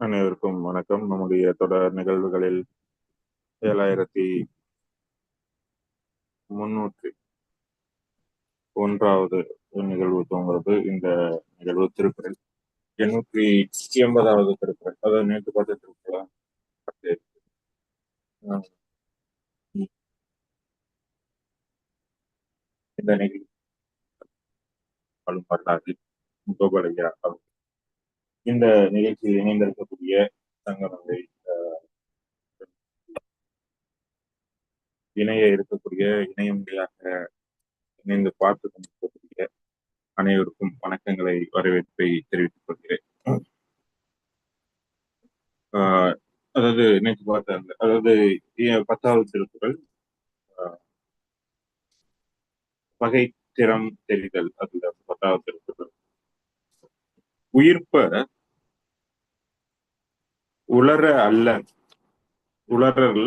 அனைவருக்கும் வணக்கம். நம்முடைய தொடர் நிகழ்வுகளில் ஏழாயிரத்தி முன்னூற்றி ஒன்றாவது நிகழ்வு தோங்குறது இந்த நிகழ்வு திருக்குறள். எண்ணூற்றி எண்பதாவது திருக்குறள். அதாவது நேற்று பார்த்த திருக்குறளா? இந்த நிகழ்வு. வரலாறு கோபாலையா அவர் இந்த நிகழ்ச்சியில் இணைந்திருக்கக்கூடிய தங்களுடைய இணைய இருக்கக்கூடிய இணையம் வழியாக இணைந்து பார்த்து கொண்டிருக்கக்கூடிய அனைவருக்கும் வணக்கங்களை வரவேற்பை தெரிவித்துக் கொள்கிறேன். ஆஹ் அதாவது நேற்று பார்த்த அந்த அதாவது பத்தாவது திருக்குறள் ஆஹ் பகை திறம் தெரிதல் அதுல பத்தாவது திருக்குறள். உயிர்ப்ப உளர அல்ல. உளறல்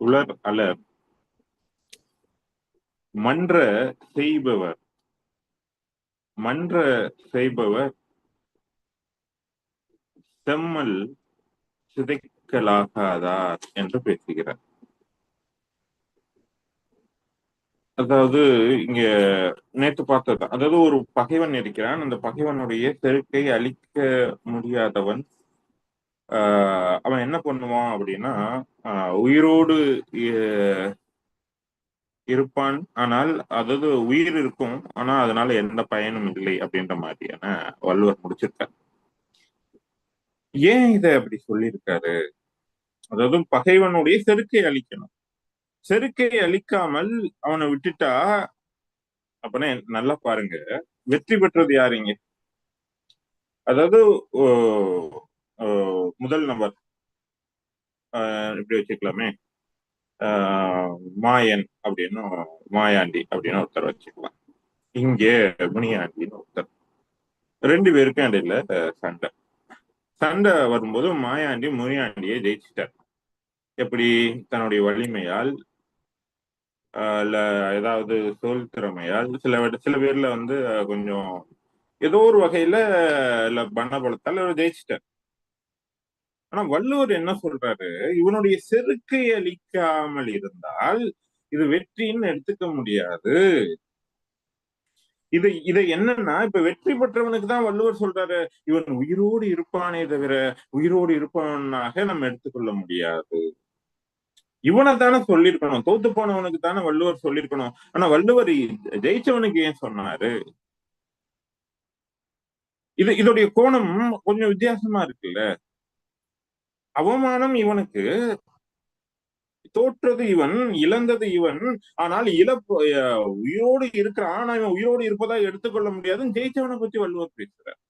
உலர் அலர் மன்ற செய்பவர். மன்ற செய்பவர் செம்மல் சிதைக்கலாகாதார் என்று பேசுகிறார். அதாவது இங்க நேற்று பார்த்தது அதாவது ஒரு பகைவன் இருக்கிறான். அந்த பகைவனுடைய செருக்கை அழிக்க முடியாதவன் அவன் என்ன பண்ணுவான் அப்படின்னா ஆஹ் உயிரோடு இருப்பான். ஆனால் அதாவது உயிர் இருக்கும் ஆனா அதனால எந்த பயனும் இல்லை அப்படின்ற மாதிரியான வள்ளுவர் முடிச்சிருக்கார். ஏன் இத அப்படி சொல்லியிருக்காரு? அதாவது பகைவனுடைய செருக்கை அழிக்கணும். செருக்கை அழிக்காமல் அவனை விட்டுட்டா அப்பனா நல்லா பாருங்க. வெற்றி பெற்றது யாருங்க அதாவது ஓ, முதல் நபர் ஆஹ் இப்படி வச்சுக்கலாமே. ஆஹ் மாயன் அப்படின்னு மாயாண்டி அப்படின்னு ஒருத்தர் வச்சுக்கலாம். இங்கே முனியாண்டின்னு ஒருத்தர். ரெண்டு பேருக்கும் இடையில சண்டை. சண்டை வரும்போது மாயாண்டி முனியாண்டியை ஜெயிச்சிட்டார். எப்படி? தன்னுடைய வலிமையால் ஆஹ் இல்ல ஏதாவது சொல் திறமையால் சில சில பேர்ல வந்து கொஞ்சம் ஏதோ ஒரு வகையில இல்லை பண்ண அவர் ஜெயிச்சிட்டார். ஆனா வள்ளுவர் என்ன சொல்றாரு? இவனுடைய செருக்கை அளிக்காமல் இருந்தால் இது வெற்றின்னு எடுத்துக்க முடியாது. இது இதை என்னன்னா இப்ப வெற்றி பெற்றவனுக்கு தான் வள்ளுவர் சொல்றாரு இவன் உயிரோடு இருப்பானே தவிர உயிரோடு இருப்பவனாக நம்ம எடுத்துக்கொள்ள முடியாது. இவனை தானே சொல்லிருக்கணும் தோத்து போனவனுக்கு தானே வள்ளுவர் சொல்லிருக்கணும் ஆனா வள்ளுவர் ஜெயிச்சவனுக்கு ஏன் சொன்னாரு? இது இதோடைய கோணம் கொஞ்சம் வித்தியாசமா இருக்குல்ல? அவமானம் இவனுக்கு. தோற்றது இவன் இழந்தது இவன். ஆனால் இழப்பு உயிரோடு இருக்கிறான் ஆனா இவன் உயிரோடு இருப்பதா எடுத்துக்கொள்ள முடியாதுன்னு ஜெயிச்சவனை பத்தி வள்ளுவர் பேசுறார்.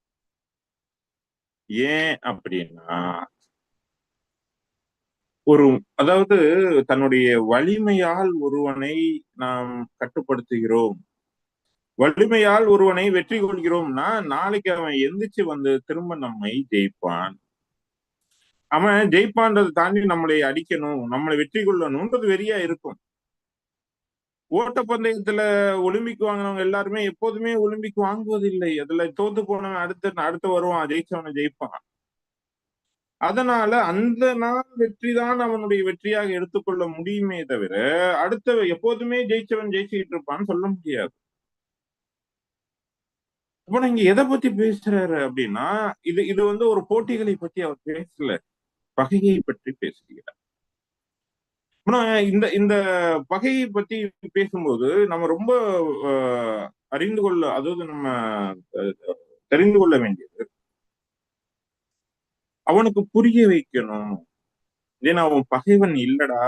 ஏன் அப்படின்னா ஒரு அதாவது தன்னுடைய வலிமையால் ஒருவனை நாம் கட்டுப்படுத்துகிறோம். வலிமையால் ஒருவனை வெற்றி கொள்கிறோம்னா நாளைக்கு அவன் எந்திரிச்சு வந்து திரும்ப நம்மை ஜெயிப்பான். அவன் ஜெயிப்பான்றதை தாண்டி நம்மளை அடிக்கணும் நம்மளை வெற்றி கொள்ளணும்ன்றது வெறியா இருக்கும். ஓட்டப்பந்தயத்துல ஒலிம்பிக் வாங்கினவங்க எல்லாருமே எப்போதுமே ஒலிம்பிக் வாங்குவதில்லை. அதுல தோத்து போனவன் அடுத்து அடுத்து வருவான் ஜெயிச்சவனை ஜெயிப்பான். அதனால அந்த நாள் வெற்றி தான் அவனுடைய வெற்றியாக எடுத்துக்கொள்ள முடியுமே தவிர அடுத்த எப்போதுமே ஜெயிச்சவன் ஜெயிச்சுக்கிட்டு இருப்பான்னு சொல்ல முடியாது. இப்ப இங்க எதை பத்தி பேசுறாரு அப்படின்னா இது இது வந்து ஒரு போட்டிகளை பத்தி அவர் பேசல. பகையை பற்றி பேசுகிறார். ஆனா இந்த இந்த பகையை பத்தி பேசும்போது நம்ம ரொம்ப அஹ், அறிந்து கொள்ள அதாவது நம்ம தெரிந்து கொள்ள வேண்டியது அவனுக்கு புரிய வைக்கணும். ஏன்னா அவன் பகைவன் இல்லடா.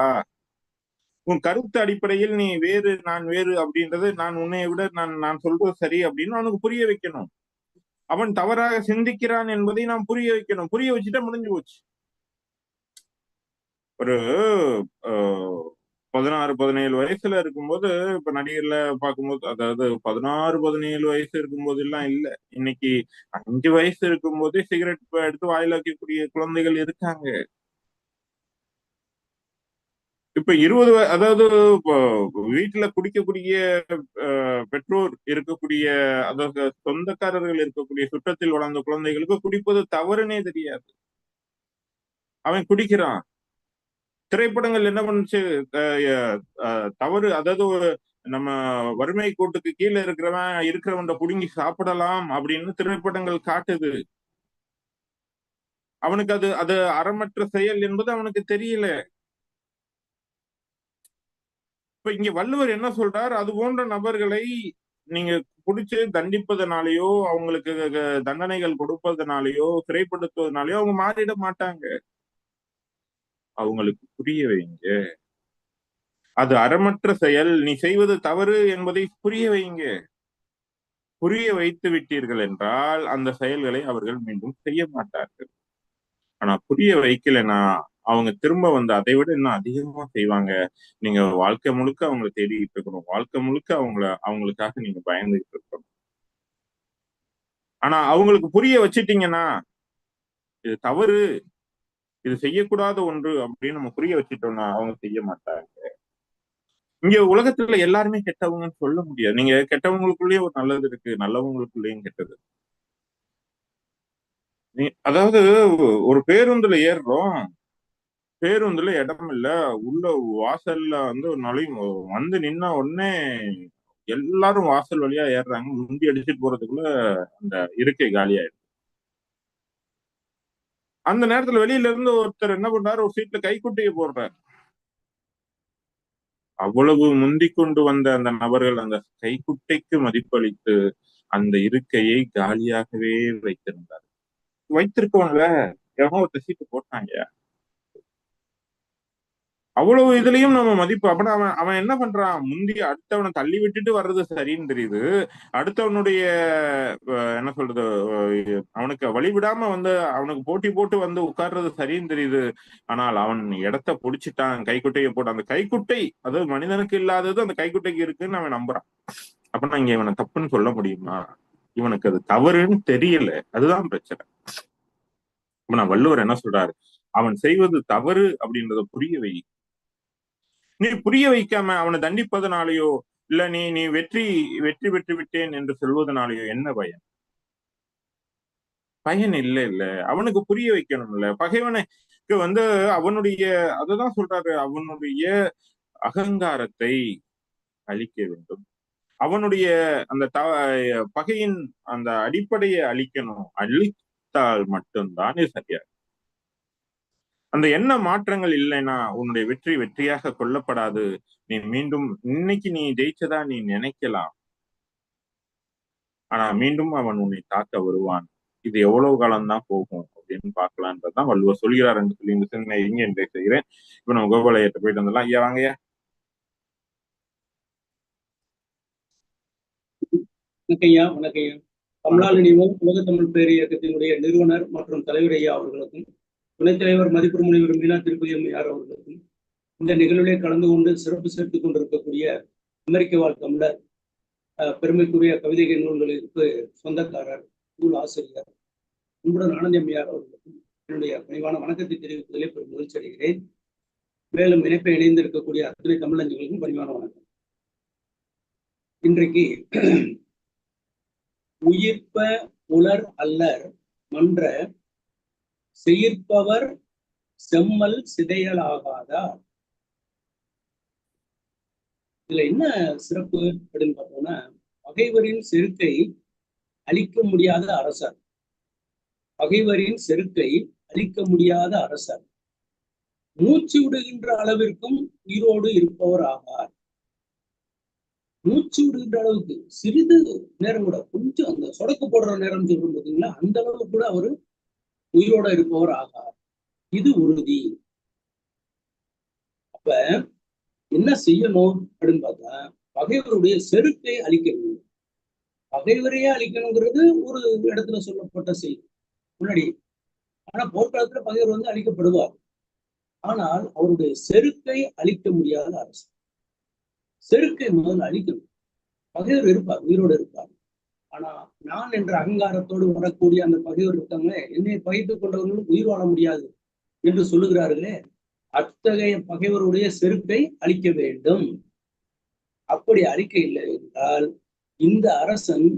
உன் கருத்து அடிப்படையில் நீ வேறு நான் வேறு அப்படின்றது நான் உன்னை விட நான் நான் சொல்றது சரி அப்படின்னு அவனுக்கு புரிய வைக்கணும். அவன் தவறாக சிந்திக்கிறான் என்பதை நாம் புரிய வைக்கணும். புரிய வச்சுட்டா முடிஞ்சு போச்சு. ஒரு பதினாறு பதினேழு வயசுல இருக்கும்போது இப்ப நடிகர்ல பார்க்கும்போது அதாவது பதினாறு பதினேழு வயசு இருக்கும்போது எல்லாம் இல்ல. இன்னைக்கு அஞ்சு வயசு இருக்கும்போதே சிகரெட் எடுத்து வாயில வைக்கக்கூடிய குழந்தைகள் இருக்காங்க. இப்ப இருபது அதாவது வீட்டுல குடிக்கக்கூடிய பெற்றோர் இருக்கக்கூடிய அதாவது சொந்தக்காரர்கள் இருக்கக்கூடிய சுற்றத்தில் வளர்ந்த குழந்தைகளுக்கு குடிப்பது தவறுனே தெரியாது. அவன் குடிக்கிறான். திரைப்படங்கள் என்ன பண்ணுச்சு? தவறு அதாவது ஒரு நம்ம வறுமை கோட்டுக்கு கீழே இருக்கிறவன் இருக்கிறவன் புடுங்கி சாப்பிடலாம் அப்படின்னு திரைப்படங்கள் காட்டுது. அவனுக்கு அது அது அறமற்ற செயல் என்பது அவனுக்கு தெரியல. இப்ப இங்க வள்ளுவர் என்ன சொல்றார்? அது போன்ற நபர்களை நீங்க பிடிச்சு தண்டிப்பதனாலயோ அவங்களுக்கு தண்டனைகள் கொடுப்பதனாலயோ சிறைப்படுத்துவதனாலேயோ அவங்க மாறிட மாட்டாங்க. அவங்களுக்கு புரிய வைங்க. அது அறமற்ற செயல். நீ செய்வது தவறு என்பதை புரிய வைங்க. புரிய வைத்து விட்டீர்கள் என்றால் அந்த செயல்களை அவர்கள் மீண்டும் செய்ய மாட்டார்கள். ஆனா புரிய வைக்கலைன்னா அவங்க திரும்ப வந்து அதை விட இன்னும் அதிகமா செய்வாங்க. நீங்க வாழ்க்கை முழுக்க அவங்களை தேடிக்கிட்டு இருக்கணும். வாழ்க்கை முழுக்க அவங்கள அவங்களுக்காக நீங்க பயந்துகிட்டு இருக்கணும். ஆனா அவங்களுக்கு புரிய வச்சிட்டீங்கன்னா இது தவறு. இது செய்யக்கூடாத ஒன்று அப்படின்னு நம்ம புரிய வச்சுட்டோம்னா அவங்க செய்ய மாட்டாங்க. இங்க உலகத்துல எல்லாருமே கெட்டவங்கன்னு சொல்ல முடியாது. நீங்க கெட்டவங்களுக்குள்ளேயே ஒரு நல்லது இருக்கு நல்லவங்களுக்குள்ளேயும் கெட்டது. அதாவது ஒரு பேருந்துல ஏறுறோம் பேருந்துல இடம் இல்ல உள்ள வாசல்ல வந்து ஒரு நாளையும் வந்து நின்ன உடனே எல்லாரும் வாசல் வழியா ஏறுறாங்க. முந்தி அடிச்சுட்டு போறதுக்குள்ள அந்த இருக்கை காலியாயிடும் அந்த நேரத்துல வெளியில இருந்து ஒருத்தர் என்ன பண்றாரு? ஒரு சீட்ல கைக்குட்டியை போடுறாரு. அவ்வளவு முந்தி கொண்டு வந்த அந்த நபர்கள் அந்த கைக்குட்டைக்கு மதிப்பளித்து அந்த இருக்கையை காலியாகவே வைத்திருந்தார் வைத்திருக்கோம்ல எவனோ ஒருத்தர் சீட்டு போட்டாங்க. அவ்வளவு இதுலயும் நம்ம மதிப்பு. அப்படின்னா அவன் அவன் என்ன பண்றான்? முந்தி அடுத்தவனை தள்ளி விட்டுட்டு வர்றது சரின்னு தெரியுது. அடுத்தவனுடைய என்ன சொல்றது அவனுக்கு வழிவிடாம வந்து அவனுக்கு போட்டி போட்டு வந்து உட்கார்றது சரின்னு தெரியுது. ஆனால் அவன் இடத்த புடிச்சிட்டான். கைக்குட்டையை போட்டு அந்த கைக்குட்டை அதாவது மனிதனுக்கு இல்லாதது அந்த கைக்குட்டைக்கு இருக்குன்னு அவன் நம்புறான். அப்ப நான் இங்க இவனை தப்புன்னு சொல்ல முடியுமா? இவனுக்கு அது தவறுன்னு தெரியல. அதுதான் பிரச்சனை. நான் வள்ளுவர் என்ன சொல்றாரு? அவன் செய்வது தவறு அப்படின்றத புரிய வை. நீ புரிய வைக்காம அவனை தண்டிப்பதனாலேயோ இல்ல நீ நீ வெற்றி வெற்றி பெற்று விட்டேன் என்று சொல்வதனாலேயோ என்ன பயன்? பயன் இல்ல இல்ல. அவனுக்கு புரிய வைக்கணும் இல்ல பகைவனுக்கு வந்து அவனுடைய அததான் சொல்றாரு அவனுடைய அகங்காரத்தை அழிக்க வேண்டும். அவனுடைய அந்த த பகையின் அந்த அடிப்படையை அழிக்கணும். அழித்தால் மட்டும்தான் இது சரியா அந்த என்ன மாற்றங்கள் இல்லைன்னா உன்னுடைய வெற்றி வெற்றியாக கொல்லப்படாது. நீ மீண்டும் இன்னைக்கு நீ ஜெயிச்சதா நீ நினைக்கலாம். ஆனா மீண்டும் அவன் உன்னை தாக்க வருவான். இது எவ்வளவு காலம்தான் போகும் அப்படின்னு பாக்கலான்றதுதான் வள்ளுவர் சொல்கிறார் என்று சொல்லி இந்த சிந்தனை இங்கே என்று செய்கிறேன். இப்ப நம்ம கோபாலயத்தை போயிட்டு வந்துடலாம். ஐயா வாங்கய்யா வணக்கையா வணக்கையா தமிழாளினிவம் உலக தமிழ் பேர் இயக்கத்தினுடைய நிறுவனர் மற்றும் தலைவர் ஐயா அவர்களுக்கும் துணைத் தலைவர் மதிப்பு முனைவர் மீனா திருப்பதி அம்மையார் அவர்களுக்கும் இந்த நிகழ்விலே கலந்து கொண்டு சிறப்பு சேர்த்துக் கொண்டிருக்கக்கூடிய அமெரிக்க வாழ் தமிழர் பெருமைக்குரிய கவிதைகள் நூல்களுக்கு சொந்தக்காரர் நூல் ஆசிரியர் அன்புடன் ஆனந்தி அம்மையார் அவர்களுக்கும் என்னுடைய பணிவான வணக்கத்தை தெரிவிப்பதிலே பெரும் மகிழ்ச்சி அடைகிறேன். மேலும் இணைப்பை இணைந்திருக்கக்கூடிய அத்தனை தமிழஞ்சங்களுக்கும் பணிவான வணக்கம். இன்றைக்கு உயிர்ப்ப உலர் அல்லர் மன்ற செய்ப்பவர் செம்மல் சிதையலாகாதார் இதுல என்ன சிறப்பு அப்படின்னு பார்த்தோம்னா பகைவரின் செருக்கை அழிக்க முடியாத அரசர். பகைவரின் செருக்கை அழிக்க முடியாத அரசர். மூச்சு விடுகின்ற அளவிற்கும் உயிரோடு இருப்பவர் ஆவார். மூச்சு விடுகின்ற அளவுக்கு சிறிது நேரம் கூட கொஞ்சம் அந்த சொடக்கு போடுற நேரம் சொல்றோம் பார்த்தீங்களா அந்த அளவுக்கு கூட அவரு உயிரோட இருப்பவர் ஆகார். இது உறுதி. அப்ப என்ன செய்யணும் அப்படின்னு பார்த்தா பகைவருடைய செருக்கை அழிக்கணும். பகைவரையே அழிக்கணுங்கிறது ஒரு இடத்துல சொல்லப்பட்ட செய்தி முன்னாடி ஆனா போர்க்காலத்துல பகைவர் வந்து அழிக்கப்படுவார். ஆனால் அவருடைய செருக்கை அழிக்க முடியாத அரசு செருக்கை முதல்ல அழிக்கணும். பகைவர் இருப்பார் உயிரோடு இருப்பார். ஆனா நான் என்ற அகங்காரத்தோடு வரக்கூடிய அந்த பகைவர் இருக்காங்களே என்னை பகைத்துக் கொண்டவர்களும் உயிர் வாழ முடியாது என்று சொல்லுகிறார்களே அத்தகைய பகைவருடைய செருக்கை அழிக்க வேண்டும். அப்படி அறிக்கை இல்லை என்றால் இந்த அரசன்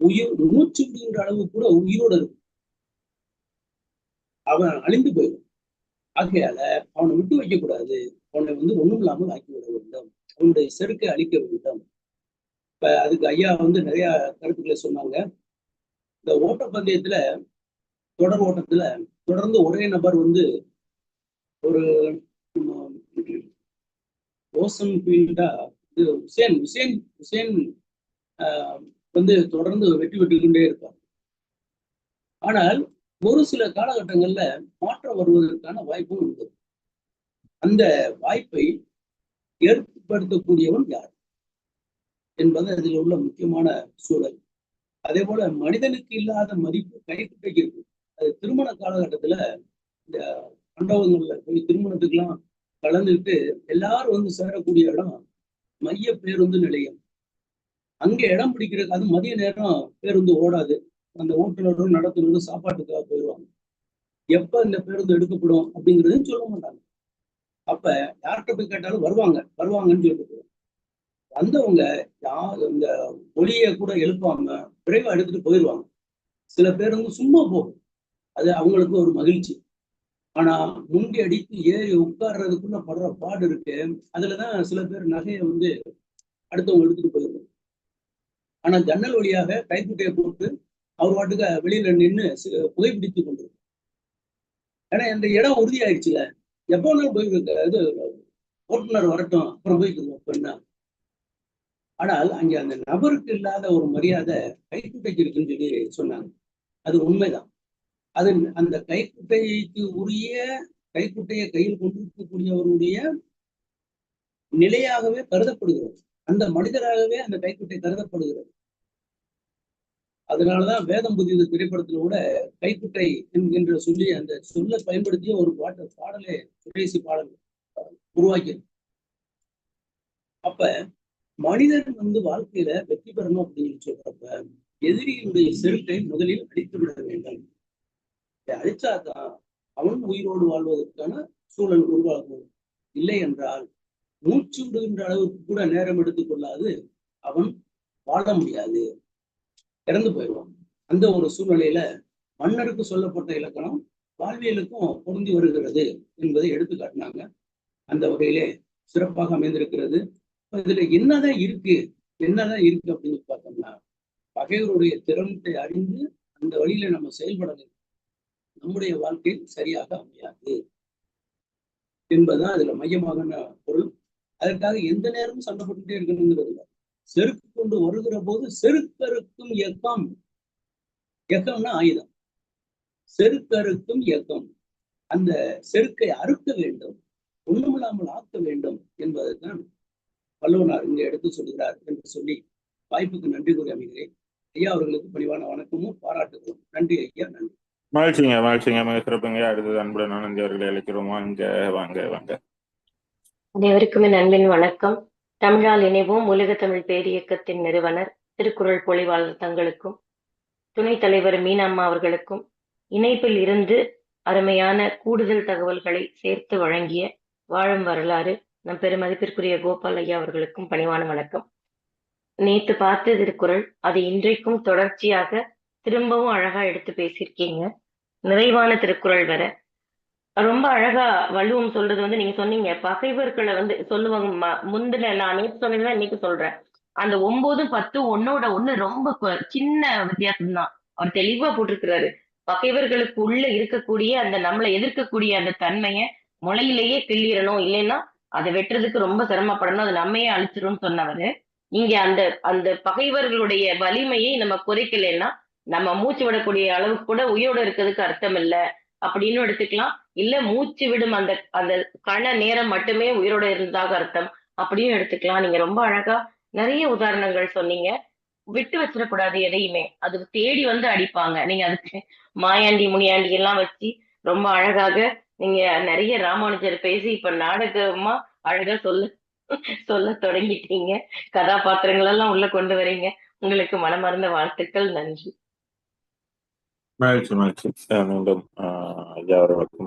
உயிர் மூச்சு விடுகின்ற அளவு கூட உயிரோடு இருக்கும். அவன் அழிந்து போயிடும். ஆகையால அவனை விட்டு வைக்க கூடாது அவனை வந்து ஒண்ணும் இல்லாமல் ஆக்கிவிட வேண்டும். அவனுடைய செருக்கை அழிக்க வேண்டும். இப்போ அதுக்கு ஐயா வந்து நிறைய கருத்துக்களை சொன்னாங்க. இந்த ஓட்டப்பந்தயத்தில் தொடர் ஓட்டத்துல தொடர்ந்து ஒரே நபர் வந்து ஒரு ஓசன் ஃபீல்டா இது உசேன் உசேன் உசேன் ஆஹ், வந்து தொடர்ந்து வெட்டி பெற்று கொண்டே இருப்பார். ஆனால் ஒரு சில காலகட்டங்கள்ல மாற்றம் வருவதற்கான வாய்ப்பும் உண்டு. அந்த வாய்ப்பை ஏற்படுத்தக்கூடியவன் யார்? என்பது அதில் உள்ள முக்கியமான சூழல். அதே போல மனிதனுக்கு இல்லாத மதிப்பு கைக்குட்டைக்கு இருக்கு அது திருமண காலகட்டத்துல இந்த மண்டபங்கள்ல போய் திருமணத்துக்கெல்லாம் கலந்துட்டு எல்லாரும் வந்து சேரக்கூடிய இடம் மைய பேருந்து நிலையம். அங்க இடம் பிடிக்கிறதுக்கு அது மதிய நேரம் பேருந்து ஓடாது. அந்த ஓட்டுநரும் நடத்துனரும் சாப்பாட்டுக்காக போயிடுவாங்க எப்ப இந்த பேருந்து எடுக்கப்படும் அப்படிங்கிறதையும் சொல்ல மாட்டாங்க. அப்ப யார்கிட்ட போய் கேட்டாலும் வருவாங்க. வருவாங்கன்னு சொல்லிட்டு வந்தவங்க யார் இந்த ஒளியை கூட எழுப்பாம விரைவா எடுத்துட்டு போயிடுவாங்க சில பேர் வந்து சும்மா போகும். அது அவங்களுக்கு ஒரு மகிழ்ச்சி. ஆனா முண்டி அடித்து ஏறி உட்கார்றதுக்குள்ள படுற பாடு இருக்கு அதுலதான் சில பேர் நகையை வந்து அடுத்தவங்க எடுத்துட்டு போயிடுவாங்க ஆனா ஜன்னல் வழியாக கைக்குட்டையை போட்டு அவர் பாட்டுக்கு வெளியில நின்று புகைப்பிடித்து கொண்டு ஏன்னா இந்த இடம் உறுதியாயிடுச்சுல. எப்போ வேணாலும் போய் இது ஓட்டுநர் வரட்டும் அப்புறம் போய்க்குவோம் பெண்ணா ஆனால் அங்கே அந்த நபருக்கு இல்லாத ஒரு மரியாதை கைக்குட்டைக்கு இருக்குன்னு சொல்லி சொன்னாங்க. அது உண்மைதான். அது அந்த கைக்குட்டைக்கு உரிய கைக்குட்டையை கையில் கொண்டிருக்கக்கூடியவருடைய நிலையாகவே கருதப்படுகிறது. அந்த மனிதராகவே அந்த கைக்குட்டை கருதப்படுகிறது. அதனாலதான் வேதம் புதிய திரைப்படத்துல கூட கைக்குட்டை என்கின்ற சொல்லி அந்த சொல்ல பயன்படுத்திய ஒரு பாட்டு பாடலே சுரேசி பாடல் உருவாக்கி அப்ப மனிதன் வந்து வாழ்க்கையில வெற்றி பெறணும் அப்படின்னு சொல்றப்ப எதிரியினுடைய செருட்டை முதலில் அடித்து விட வேண்டும். இதை அழிச்சாதான் அவன் உயிரோடு வாழ்வதற்கான சூழல் உருவாகும். இல்லை என்றால் மூச்சு விடுகின்ற அளவுக்கு கூட நேரம் எடுத்துக்கொள்ளாது அவன் வாழ முடியாது. இறந்து போயிடுவான். அந்த ஒரு சூழ்நிலையில மன்னருக்கு சொல்லப்பட்ட இலக்கணம் வாழ்வியலுக்கும் பொருந்தி வருகிறது என்பதை எடுத்து காட்டினாங்க அந்த வகையிலே சிறப்பாக அமைந்திருக்கிறது. இதுல என்னதான் இருக்கு? என்னதான் இருக்கு அப்படின்னு பார்த்தோம்னா பகைவருடைய திறமத்தை அறிந்து அந்த வழியில நம்ம செயல்படணும் நம்முடைய வாழ்க்கை சரியாக அமையாது என்பதுதான் அதுல மையமான பொருள். அதற்காக எந்த நேரமும் சண்டை போட்டுட்டே இருக்கணுங்கிறது இல்லை. செருக்கு கொண்டு வருகிற போது செருக்கருக்கும் இயக்கம். இயக்கம்னா ஆயுதம். செருக்கருக்கும் இயக்கம். அந்த செருக்கை அறுக்க வேண்டும் ஒண்ணுமில்லாமல் ஆக்க வேண்டும் என்பதுதான் வள்ளுவனார் இங்கே எடுத்து சொல்கிறார் என்று சொல்லி வாய்ப்புக்கு நன்றி கூறி அமைகிறேன். ஐயா அவர்களுக்கு பணிவான வணக்கமும் பாராட்டுகளும். நன்றி ஐயா நன்றி. மகிழ்ச்சிங்க மகிழ்ச்சிங்க. மிக சிறப்புங்க. அடுத்தது அன்புடன் ஆனந்தி அவர்களை அழைக்கிறோம். வாங்க வாங்க வாங்க. அனைவருக்குமே நண்பின் வணக்கம். தமிழால் இணைவோம் உலக தமிழ் பேரியக்கத்தின் நிறுவனர் திருக்குறள் பொழிவாளர் தங்களுக்கும் துணைத் தலைவர் மீனம்மா அவர்களுக்கும் இணைப்பில் இருந்து அருமையான கூடுதல் தகவல்களை சேர்த்து வழங்கிய வாழும் வரலாறு நம் பெருமதிப்பிற்குரிய கோபால் ஐயா அவர்களுக்கும் பணிவான வணக்கம். நேத்து பார்த்த திருக்குறள் அது இன்றைக்கும் தொடர்ச்சியாக திரும்பவும் அழகா எடுத்து பேசியிருக்கீங்க. நிறைவான திருக்குறள் வர. ரொம்ப அழகா வள்ளுவம் சொல்றது வந்து நீங்க சொன்னீங்க. பகைவர்களை வந்து சொல்லுவாங்க. ம- முந்தின நான் நேற்று சொன்னதுதான் இன்னைக்கு சொல்றேன். அந்த ஒன்பது பத்து ஒன்னோட ஒண்ணு ரொம்ப சின்ன வித்தியாசம் தான் அவர் தெளிவா போட்டிருக்கிறாரு. பகைவர்களுக்கு உள்ள இருக்கக்கூடிய அந்த நம்மளை எதிர்க்கக்கூடிய அந்த தன்மைய முளையிலேயே கிள்ளிடணும். இல்லைன்னா அதை வெட்டுறதுக்கு ரொம்ப சிரமப்படணும். அது நம்மையே அழிச்சிரும்னு சொன்னவரு. இங்க அந்த அந்த பகைவர்களுடைய வலிமையை நம்ம குறைக்கலைன்னா நம்ம மூச்சு விடக்கூடிய அளவுக்கு கூட உயிரோட இருக்கிறதுக்கு அர்த்தம் இல்லை. அப்படின்னு எடுத்துக்கலாம். இல்ல மூச்சு விடும் அந்த அந்த கண நேரம் மட்டுமே உயிரோட இருந்ததாக அர்த்தம். அப்படியும் எடுத்துக்கலாம். நீங்க ரொம்ப அழகா நிறைய உதாரணங்கள் சொன்னீங்க. விட்டு வச்சிடக்கூடாது எதையுமே. அது தேடி வந்து அடிப்பாங்க. நீங்க அதுக்கு மாயாண்டி முனியாண்டி எல்லாம் வச்சு ரொம்ப அழகாக நீங்க நிறைய ராமானுஜர் பேசி இப்ப நாடகமா அழகா சொல்ல சொல்ல தொடங்கிட்டீங்க. கதாபாத்திரங்கள் எல்லாம் உள்ள கொண்டு வரீங்க. உங்களுக்கு மனமார்ந்த வாழ்த்துக்கள். நன்றி. மகிழ்ச்சி மகிழ்ச்சி. மீண்டும் ஐயா அவர்களுக்கும்